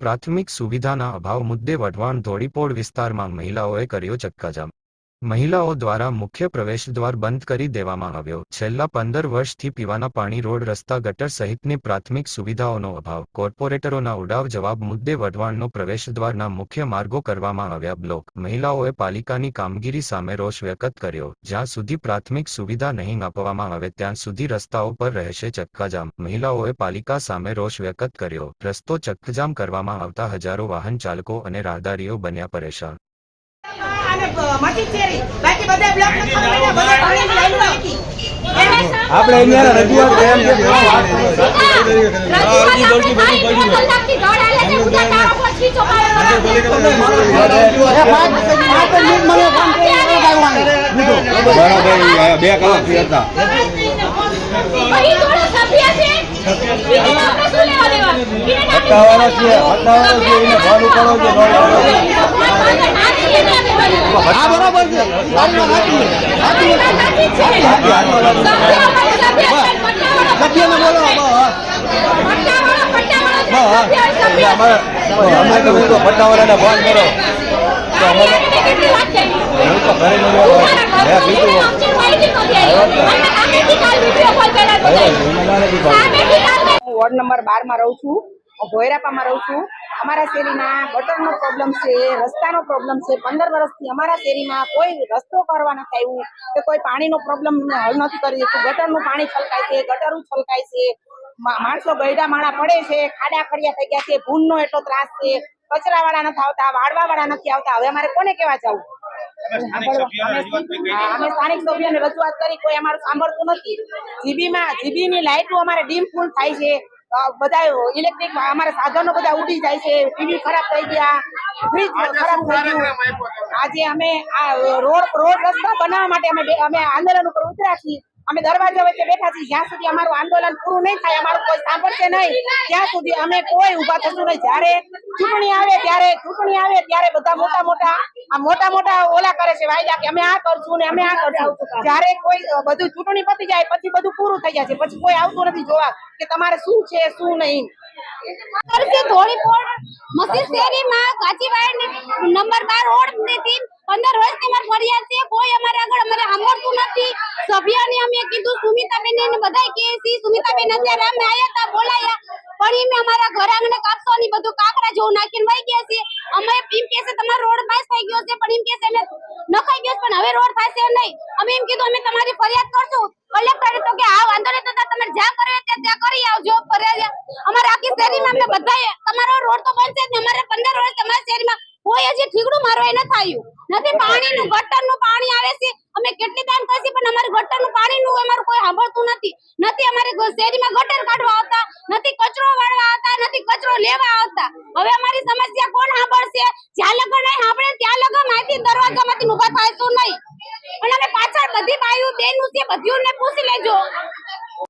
પ્રાથમિક સુવિધાના અભાવ મુદ્દે વઢવાણ ધોળીપોળ વિસ્તારમાં મહિલાઓએ કર્યો ચક્કાજામ. મહિલાઓ દ્વારા મુખ્ય પ્રવેશદ્વાર બંધ કરી દેવામાં આવ્યો. છેલ્લા પંદર વર્ષથી પીવાના પાણી રોડ, રસ્તા, ગટર સહિતની પ્રાથમિક સુવિધાઓનો અભાવ. કોર્પોરેટરોના ઉડાવ જવાબ મુદ્દે વઢવાણનો પ્રવેશદ્વારના મુખ્ય માર્ગો કરવામાં આવ્યા. બ્લોક. મહિલાઓએ પાલિકાની કામગીરી સામે રોષ વ્યક્ત કર્યો. જ્યાં સુધી પ્રાથમિક સુવિધા નહીં આપવામાં આવે, ત્યાં સુધી રસ્તાઓ પર રહેશે ચક્કાજામ. મહિલાઓએ પાલિકા સામે રોષ વ્યક્ત કર્યો. રસ્તો ચક્કજામ કરવામાં આવતા હજારો વાહન ચાલકો અને રાહદારીઓ બન્યા પરેશાન. અને મટી ચેરી બાકી બધા બ્લોક ને ખબર નહીં, બધા પાણીની લાઈનો હતી. આપણે અહીંયા રજૂઆત એમ કે બરાબર બે કલાકથી હતા સત્તાવાળા છીએ સત્તાવાળા છીએ એને ભાર ઉપાડો છે હા, બરાબર છે. સભ્યને બોલો અમારે અમે તો તો પટ્ટાવાળાને ફોન કરો તો અમારે વોર્ડ નંબર બારમાં રહું છું. હું ભોયરાપામાં રહું છું. અમારા શેરીમાં ગટરનો પ્રોબ્લેમ છે રસ્તાનો પ્રોબ્લેમ છે. પંદર વર્ષથી અમારા શેરીમાં કોઈ રસ્તો કરવા નથી આવ્યું કે કોઈ પાણીનો પ્રોબ્લેમ હલ નથી કરી દીધું. ગટરનું પાણી છલકાય છે ગટરું છલકાય છે. માણસો ગયડા માણા પડે છે ખાડા ખડિયા થઈ ગયા છે ભૂનનો એટલો ત્રાસ છે. કચરા વાળા નથી આવતા વાળવા વાળા નથી આવતા. હવે અમારે કોને કેવા જવું? અમે સ્થાનિક સભ્યોને રજૂઆત કરી કોઈ અમારું સાંભળતું નથી. જીબી માં જીબી ની લાઈટો અમારે ડીમ ફૂલ થાય છે. બધા ઇલેક્ટ્રિક અમારા સાધનો બધા ઉડી જાય છે ટીવી ખરાબ થઈ ગયા ફ્રીજ ખરાબ થઈ ગયું. આજે અમે આ રોડ રોડ રસ્તા બનાવવા માટે અમે અમે આંદોલન ઉપર ઉતર્યા છીએ. અમે દરવાજા વચ્ચે બેઠા છીએ. જ્યાં સુધી અમારું આંદોલન પૂરું નહીં થાય, અમારું કોઈ સાંભળશે નહીં. ત્યાં સુધી અમે કોઈ ઊભા થશું નહીં. જયારે ચૂંટણી આવે, ત્યારે ચૂંટણી આવે, ત્યારે બધા મોટા મોટા, આ મોટા મોટા ઓલા કરે છે, વાયદા કે અમે આ કરશું ને અમે આ કરશું. જયારે કોઈ બધું ચૂંટણી પતી જાય, પછી બધું પૂરું થઈ જાય છે. પછી કોઈ આવતું નથી જોવા કે તમારે શું છે, શું નહીં. ધોળીપોળ મસ્જિદ શેરીમાં કાચીવાડ નંબર બાર રોડથી પંદર વર્ષથી અમારી ફરિયાદ છે. કોઈ અમારે આગળ અમારે સાંભળતું નથી. સભ્યને અમે કીધું, સુમિતાબેન ને બધાય કે સી સુમિતાબેન અત્યારે અમે આયા તા બોલાયા. પણ એમે અમારા ઘર આંગણે કાપસો ની બધું કાકરા જેવું નાખીને વહી ગયા છે અમે એમ કે છે, તમારો રોડ પાસ થઈ ગયો છે. પણ એમ કે છે, અમે નખાઈ ગયો પણ હવે રોડ થશે નહીં. અમે એમ કીધું, અમે તમારી ફરિયાદ કરશું. કલેક્ટરે તો કે આ વાંધો નહીં, તો તમે જ્યાં કરો ત્યાં ત્યાં કરી આવજો, ફરિયાદ. અમારા આખી શેરીમાં અમને બધાએ, તમારો રોડ તો બનશે જ ને, અમારે પંદર વર્ષ તમારા શેરીમાં કોઈ હજી ઠીકડું મારો એ નથી આવ્યું નથી, પાણીનું, ગટરનું પાણી આવે છે. અમે કેટલી દાન કરશી પણ અમારે ગટરનું પાણીનું અમારું સાંભળતું નથી. નથી અમારે શેરીમાં ગટર કાઢવા આવતા, નથી કચરો વાળવા આવતા, નથી કચરો લેવા આવતા. હવે અમારી સમસ્યા કોણ સાંભળશે? જ્યાં લગન નહીં સાંભળે, ત્યાં લગન માહિતી દરવાજામાંથી ઊભા થાયશું નહીં? અને અમે પાછળ બધી બાયું બેનું છે, બધીઓને પૂછી લેજો.